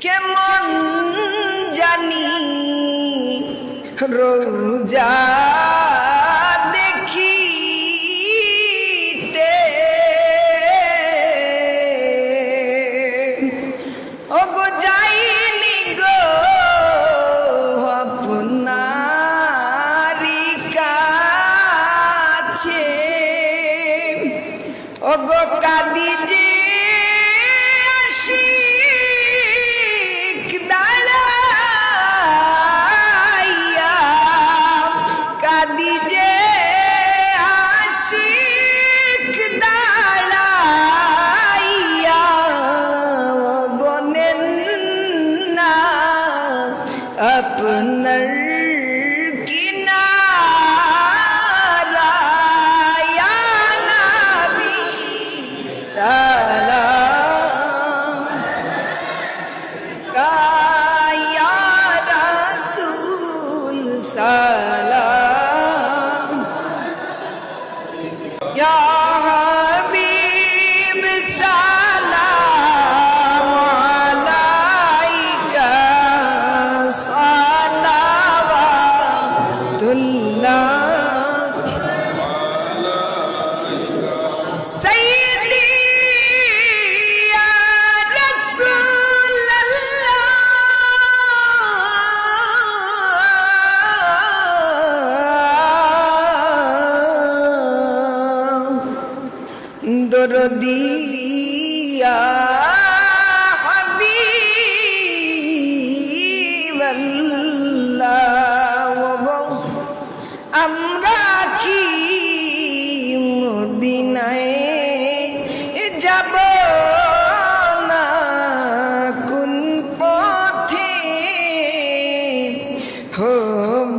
কেমন জানি রোজা ওগো কাদি যে সালাম। কায়া রাসূল সালাম। নজর দিয়া আমরা কি মদিনায় যাব না? কোন পথে হব